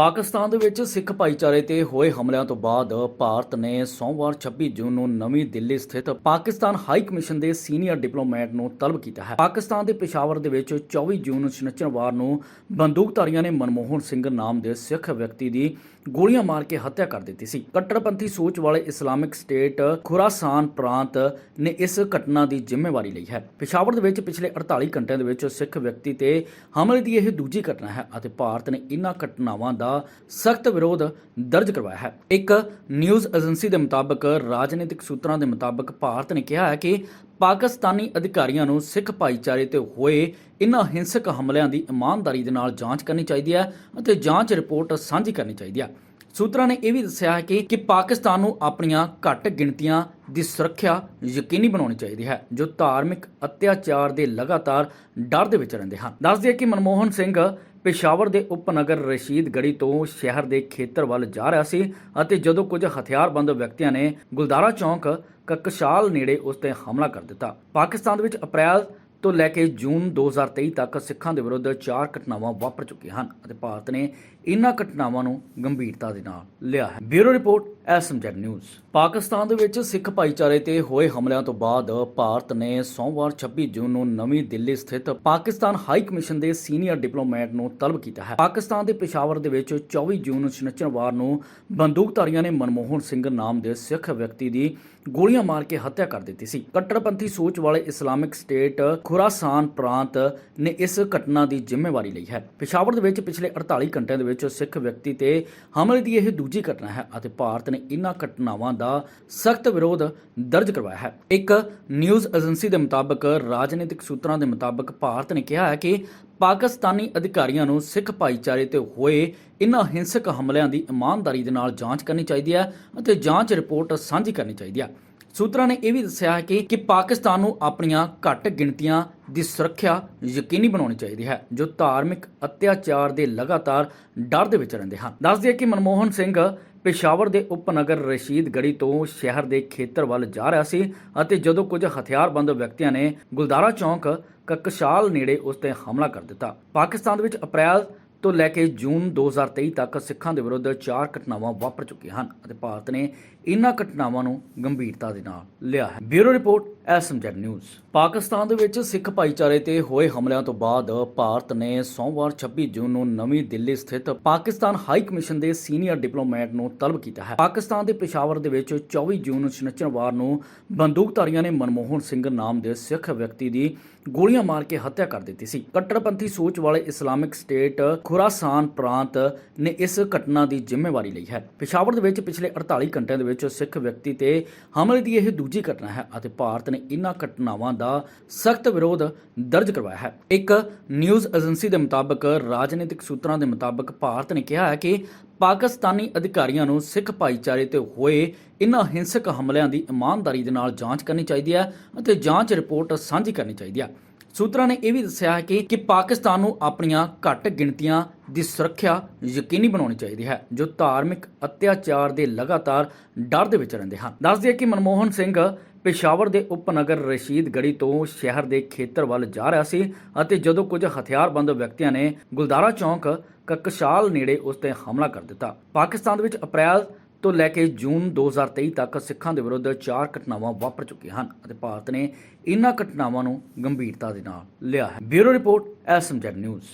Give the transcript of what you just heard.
ਪਾਕਿਸਤਾਨ ਦੇ ਵਿੱਚ ਸਿੱਖ ਭਾਈਚਾਰੇ ਤੇ ਹੋਏ ਹਮਲਿਆਂ ਤੋਂ ਬਾਅਦ ਭਾਰਤ ਨੇ ਸੋਮਵਾਰ 26 ਜੂਨ ਨੂੰ ਨਵੀਂ ਦਿੱਲੀ ਸਥਿਤ ਪਾਕਿਸਤਾਨ ਹਾਈ ਕਮਿਸ਼ਨ ਦੇ ਸੀਨੀਅਰ ਡਿਪਲੋਮੈਟ ਨੂੰ ਤਲਬ ਕੀਤਾ ਹੈ। ਪਾਕਿਸਤਾਨ ਦੇ ਪਿਸ਼ਾਵਰ ਦੇ ਵਿੱਚ 24 ਜੂਨ ਸ਼ਨੀਚਰਵਾਰ ਨੂੰ ਬੰਦੂਕਧਾਰੀਆਂ ਨੇ ਮਨਮੋਹਨ ਸਿੰਘ ਨਾਮ ਦੇ ਸਿੱਖ ਵਿਅਕਤੀ ਦੀ ਗੋਲੀਆਂ ਮਾਰ ਕੇ ਹੱਤਿਆ ਕਰ ਦਿੱਤੀ ਸੀ। ਕੱਟੜਪੰਥੀ ਸੋਚ ਵਾਲੇ ਇਸਲਾਮਿਕ ਸਟੇਟ ਖੁਰਾਸਾਨ ਪ੍ਰਾਂਤ ਨੇ ਇਸ ਘਟਨਾ ਦੀ ਜ਼ਿੰਮੇਵਾਰੀ ਲਈ ਹੈ। ਪਿਸ਼ਾਵਰ ਦੇ ਵਿੱਚ ਪਿਛਲੇ 48 ਘੰਟਿਆਂ ਦੇ ਵਿੱਚ ਸਿੱਖ ਵਿਅਕਤੀ ਤੇ ਹਮਲੇ ਦੀ ਇਹ ਦੂਜੀ ਘਟਨਾ ਹੈ ਅਤੇ ਭਾਰਤ ਨੇ ਇਨ੍ਹਾਂ ਘਟਨਾਵਾਂ ਦਾ ਸਖਤ ਵਿਰੋਧ ਦਰਜ ਕਰਵਾਇਆ ਹੈ। ਇੱਕ ਨਿਊਜ਼ ਏਜੰਸੀ ਦੇ ਮੁਤਾਬਕ, ਰਾਜਨੀਤਿਕ ਸੂਤਰਾਂ ਦੇ ਮੁਤਾਬਕ ਭਾਰਤ ਨੇ ਕਿਹਾ ਹੈ ਕਿ ਪਾਕਿਸਤਾਨੀ ਅਧਿਕਾਰੀਆਂ ਨੂੰ ਸਿੱਖ ਭਾਈਚਾਰੇ ਤੇ ਹੋਏ ਇਨ੍ਹਾਂ ਹਿੰਸਕ ਹਮਲਿਆਂ ਦੀ ਇਮਾਨਦਾਰੀ ਦੇ ਨਾਲ ਜਾਂਚ ਕਰਨੀ ਚਾਹੀਦੀ ਹੈ ਅਤੇ ਜਾਂਚ ਰਿਪੋਰਟ ਸਾਂਝੀ ਕਰਨੀ ਚਾਹੀਦੀ ਹੈ। ਸੂਤਰਾਂ ਨੇ ਇਹ ਵੀ ਦੱਸਿਆ ਹੈ ਕਿ ਕਿ ਪਾਕਿਸਤਾਨ ਨੂੰ ਆਪਣੀਆਂ ਘੱਟ ਗਿਣਤੀਆਂ ਦੀ ਸੁਰੱਖਿਆ ਯਕੀਨੀ ਬਣਾਉਣੀ ਚਾਹੀਦੀ ਹੈ, ਜੋ ਧਾਰਮਿਕ ਅਤਿਆਚਾਰ ਦੇ ਲਗਾਤਾਰ ਡਰ ਦੇ ਵਿੱਚ ਰਹਿੰਦੇ ਹਨ। ਦੱਸ ਦਈਏ ਕਿ ਮਨਮੋਹਨ ਸਿੰਘ ਪੇਸ਼ਾਵਰ ਦੇ ਉਪਨਗਰ ਰਸ਼ੀਦ ਗੜੀ ਤੋਂ ਸ਼ਹਿਰ ਦੇ ਖੇਤਰ ਵੱਲ ਜਾ ਰਿਹਾ ਸੀ ਅਤੇ ਜਦੋਂ ਕੁਝ ਹਥਿਆਰਬੰਦ ਵਿਅਕਤੀਆਂ ਨੇ ਗੁਲਦਾਰਾ ਚੌਂਕ ਕਕਸ਼ਾਲ ਨੇੜੇ ਉਸ ਤੇ ਹਮਲਾ ਕਰ ਦਿੱਤਾ। ਪਾਕਿਸਤਾਨ ਦੇ ਵਿੱਚ ਅਪ੍ਰੈਲ ਤੋਂ ਲੈ ਕੇ ਜੂਨ 2023 ਤੱਕ ਸਿੱਖਾਂ ਦੇ ਵਿਰੁੱਧ ਚਾਰ ਘਟਨਾਵਾਂ ਵਾਪਰ ਚੁੱਕੀਆਂ ਹਨ ਅਤੇ ਭਾਰਤ ਨੇ ਇਨ੍ਹਾਂ ਘਟਨਾਵਾਂ ਨੂੰ ਗੰਭੀਰਤਾ ਦੇ ਨਾਲ ਲਿਆ ਹੈ। Bureau report, SMZ news. Pakistan ਦੇ ਵਿੱਚ ਸਿੱਖ ਭਾਈਚਾਰੇ ਤੇ ਹੋਏ ਹਮਲਿਆਂ ਤੋਂ ਬਾਅਦ ਭਾਰਤ ਨੇ ਸੋਮਵਾਰ 26 ਜੂਨ ਨੂੰ ਨਵੀਂ ਦਿੱਲੀ ਸਥਿਤ ਪਾਕਿਸਤਾਨ ਹਾਈ ਕਮਿਸ਼ਨ ਦੇ ਸੀਨੀਅਰ ਡਿਪਲੋਮੈਟ ਨੂੰ ਤਲਬ ਕੀਤਾ ਹੈ। ਪਾਕਿਸਤਾਨ ਦੇ ਪੇਸ਼ਾਵਰ ਦੇ ਵਿੱਚ 24 ਜੂਨ ਸ਼ਨੀਚਰਵਾਰ ਨੂੰ ਬੰਦੂਕਧਾਰੀਆਂ ਨੇ ਮਨਮੋਹਨ ਸਿੰਘ ਨਾਮ ਦੇ ਸਿੱਖ ਵਿਅਕਤੀ ਦੀ ਗੋਲੀਆਂ ਮਾਰ ਕੇ ਹੱਤਿਆ ਕਰ ਦਿੱਤੀ ਸੀ। ਕੱਟੜਪੰਥੀ ਸੋਚ ਵਾਲੇ ਇਸਲਾਮਿਕ ਸਟੇਟ ਖੁਰਾਸਾਨ ਪ੍ਰਾਂਤ ਨੇ ਇਸ ਘਟਨਾ ਦੀ ਜ਼ਿੰਮੇਵਾਰੀ ਲਈ ਹੈ। ਪਿਸ਼ਾਵਰ ਦੇ ਵਿੱਚ ਪਿਛਲੇ 48 ਘੰਟਿਆਂ ਦੇ ਵਿੱਚ ਸਿੱਖ ਵਿਅਕਤੀ ਤੇ ਹਮਲੇ ਦੀ ਇਹ ਦੂਜੀ ਘਟਨਾ ਹੈ ਅਤੇ ਭਾਰਤ ਨੇ ਇਨ੍ਹਾਂ ਘਟਨਾਵਾਂ ਦਾ ਸਖਤ ਵਿਰੋਧ ਦਰਜ ਕਰਵਾਇਆ ਹੈ। ਇੱਕ ਨਿਊਜ਼ ਏਜੰਸੀ ਦੇ ਮੁਤਾਬਕ, ਰਾਜਨੀਤਿਕ ਸੂਤਰਾਂ ਦੇ ਮੁਤਾਬਕ ਭਾਰਤ ਨੇ ਕਿਹਾ ਹੈ ਕਿ ਪਾਕਿਸਤਾਨੀ ਅਧਿਕਾਰੀਆਂ ਨੂੰ ਸਿੱਖ ਭਾਈਚਾਰੇ ਤੇ ਹੋਏ ਇਨ੍ਹਾਂ ਹਿੰਸਕ ਹਮਲਿਆਂ ਦੀ ਇਮਾਨਦਾਰੀ ਦੇ ਨਾਲ ਜਾਂਚ ਕਰਨੀ ਚਾਹੀਦੀ ਹੈ ਅਤੇ ਜਾਂਚ ਰਿਪੋਰਟ ਸਾਂਝੀ ਕਰਨੀ ਚਾਹੀਦੀ ਹੈ। ਸੂਤਰਾਂ ਨੇ ਇਹ ਵੀ ਦੱਸਿਆ ਹੈ ਕਿ ਕਿ ਪਾਕਿਸਤਾਨ ਨੂੰ ਆਪਣੀਆਂ ਘੱਟ ਗਿਣਤੀਆਂ ਦੀ ਸੁਰੱਖਿਆ ਯਕੀਨੀ ਬਣਾਉਣੀ ਚਾਹੀਦੀ ਹੈ, ਜੋ ਧਾਰਮਿਕ ਅਤਿਆਚਾਰ ਦੇ ਲਗਾਤਾਰ ਡਰ ਦੇ ਵਿੱਚ ਰਹਿੰਦੇ ਹਨ। ਦੱਸ ਦਈਏ ਕਿ ਮਨਮੋਹਨ ਸਿੰਘ ਪੇਸ਼ਾਵਰ ਦੇ ਉਪਨਗਰ ਰਸ਼ੀਦ ਗੜੀ ਤੋਂ ਸ਼ਹਿਰ ਦੇ ਖੇਤਰ ਵੱਲ ਜਾ ਰਿਹਾ ਸੀ ਅਤੇ ਜਦੋਂ ਕੁਝ ਹਥਿਆਰਬੰਦ ਵਿਅਕਤੀਆਂ ਨੇ ਗੁਲਦਾਰਾ ਚੌਂਕ, ਕਕਸ਼ਾਲ ਨੇੜੇ ਉਸ ਤੇ ਹਮਲਾ ਕਰ ਦਿੱਤਾ। ਪਾਕਿਸਤਾਨ ਦੇ ਵਿੱਚ ਅਪ੍ਰੈਲ ਤੋਂ ਲੈ ਕੇ ਜੂਨ 2023 ਤੱਕ ਸਿੱਖਾਂ ਦੇ ਵਿਰੁੱਧ ਚਾਰ ਘਟਨਾਵਾਂ ਵਾਪਰ ਚੁੱਕੀਆਂ ਹਨ ਅਤੇ ਭਾਰਤ ਨੇ ਇਨ੍ਹਾਂ ਘਟਨਾਵਾਂ ਨੂੰ ਗੰਭੀਰਤਾ ਦੇ ਨਾਲ ਲਿਆ ਹੈ। Bureau report, SMZ news. Pakistan ਦੇ ਵਿੱਚ ਸਿੱਖ ਭਾਈਚਾਰੇ ਤੇ ਹੋਏ ਹਮਲਿਆਂ ਤੋਂ ਬਾਅਦ ਭਾਰਤ ਨੇ ਸੋਮਵਾਰ 26 ਜੂਨ ਨੂੰ ਨਵੀਂ ਦਿੱਲੀ ਸਥਿਤ ਪਾਕਿਸਤਾਨ ਹਾਈ ਕਮਿਸ਼ਨ ਦੇ ਸੀਨੀਅਰ ਡਿਪਲੋਮੈਟ ਨੂੰ ਤਲਬ ਕੀਤਾ ਹੈ। ਪਾਕਿਸਤਾਨ ਦੇ ਪਿਸ਼ਾਵਰ ਦੇ ਵਿੱਚ 24 ਜੂਨ ਸ਼ਨੀਚਰਵਾਰ ਨੂੰ ਬੰਦੂਕਧਾਰੀਆਂ ਨੇ ਮਨਮੋਹਨ ਸਿੰਘ ਨਾਮ ਦੇ ਸਿੱਖ ਵਿਅਕਤੀ ਦੀ ਗੋਲੀਆਂ ਮਾਰ ਕੇ ਹੱਤਿਆ ਕਰ ਦਿੱਤੀ ਸੀ। ਕੱਟੜਪੰਥੀ ਸੋਚ ਵਾਲੇ ਇਸਲਾਮਿਕ ਸਟੇਟ ਖੁਰਾਸਾਨ ਪ੍ਰਾਂਤ ਨੇ ਇਸ ਘਟਨਾ ਦੀ ਜ਼ਿੰਮੇਵਾਰੀ ਲਈ ਹੈ। ਪਿਸ਼ਾਵਰ ਦੇ ਵਿੱਚ ਪਿਛਲੇ 48 ਘੰਟਿਆਂ ਦੇ ਵਿੱਚ ਸਿੱਖ ਵਿਅਕਤੀ ਤੇ ਹਮਲੇ ਦੀ ਇਹ ਦੂਜੀ ਘਟਨਾ ਹੈ ਅਤੇ ਭਾਰਤ ਨੇ ਇਨ੍ਹਾਂ ਘਟਨਾਵਾਂ ਦਾ ਸਖਤ ਵਿਰੋਧ ਦਰਜ ਕਰਵਾਇਆ ਹੈ। ਇੱਕ ਨਿਊਜ਼ ਏਜੰਸੀ ਦੇ ਮੁਤਾਬਕ, ਰਾਜਨੀਤਿਕ ਸੂਤਰਾਂ ਦੇ ਮੁਤਾਬਕ ਭਾਰਤ ਨੇ ਕਿਹਾ ਹੈ ਕਿ ਪਾਕਿਸਤਾਨੀ ਅਧਿਕਾਰੀਆਂ ਨੂੰ ਸਿੱਖ ਭਾਈਚਾਰੇ ਤੇ ਹੋਏ ਇਨ੍ਹਾਂ ਹਿੰਸਕ ਹਮਲਿਆਂ ਦੀ ਇਮਾਨਦਾਰੀ ਦੇ ਨਾਲ ਜਾਂਚ ਕਰਨੀ ਚਾਹੀਦੀ ਹੈ ਅਤੇ ਜਾਂਚ ਰਿਪੋਰਟ ਸਾਂਝੀ ਕਰਨੀ ਚਾਹੀਦੀ ਹੈ। ਸੂਤਰਾਂ ਨੇ ਇਹ ਵੀ ਦੱਸਿਆ ਹੈ ਕਿ ਕਿ ਪਾਕਿਸਤਾਨ ਨੂੰ ਆਪਣੀਆਂ ਘੱਟ ਗਿਣਤੀਆਂ ਦੀ ਸੁਰੱਖਿਆ ਯਕੀਨੀ ਬਣਾਉਣੀ ਚਾਹੀਦੀ ਹੈ, ਜੋ ਧਾਰਮਿਕ ਅਤਿਆਚਾਰ ਦੇ ਲਗਾਤਾਰ ਡਰ ਦੇ ਵਿੱਚ ਰਹਿੰਦੇ ਹਨ। ਦੱਸ ਦਈਏ ਕਿ ਮਨਮੋਹਨ ਸਿੰਘ ਪੇਸ਼ਾਵਰ ਦੇ ਉਪਨਗਰ ਰਸ਼ੀਦ ਗੜੀ ਤੋਂ ਸ਼ਹਿਰ ਦੇ ਖੇਤਰ ਵੱਲ ਜਾ ਰਿਹਾ ਸੀ ਅਤੇ ਜਦੋਂ ਕੁਝ ਹਥਿਆਰਬੰਦ ਵਿਅਕਤੀਆਂ ਨੇ ਗੁਲਦਾਰਾ ਚੌਂਕ ਕਕਸ਼ਾਲ ਨੇੜੇ ਉਸ ਤੇ ਹਮਲਾ ਕਰ ਦਿੱਤਾ। ਪਾਕਿਸਤਾਨ ਦੇ ਵਿੱਚ ਅਪ੍ਰੈਲ ਤੋਂ ਲੈ ਕੇ ਜੂਨ 2023 ਤੱਕ ਸਿੱਖਾਂ ਦੇ ਵਿਰੁੱਧ ਚਾਰ ਘਟਨਾਵਾਂ ਵਾਪਰ ਚੁੱਕੀਆਂ ਹਨ ਅਤੇ ਭਾਰਤ ਨੇ ਇਨ੍ਹਾਂ ਘਟਨਾਵਾਂ ਨੂੰ ਗੰਭੀਰਤਾ ਦੇ ਨਾਲ ਲਿਆ ਹੈ। Bureau report SMZ news.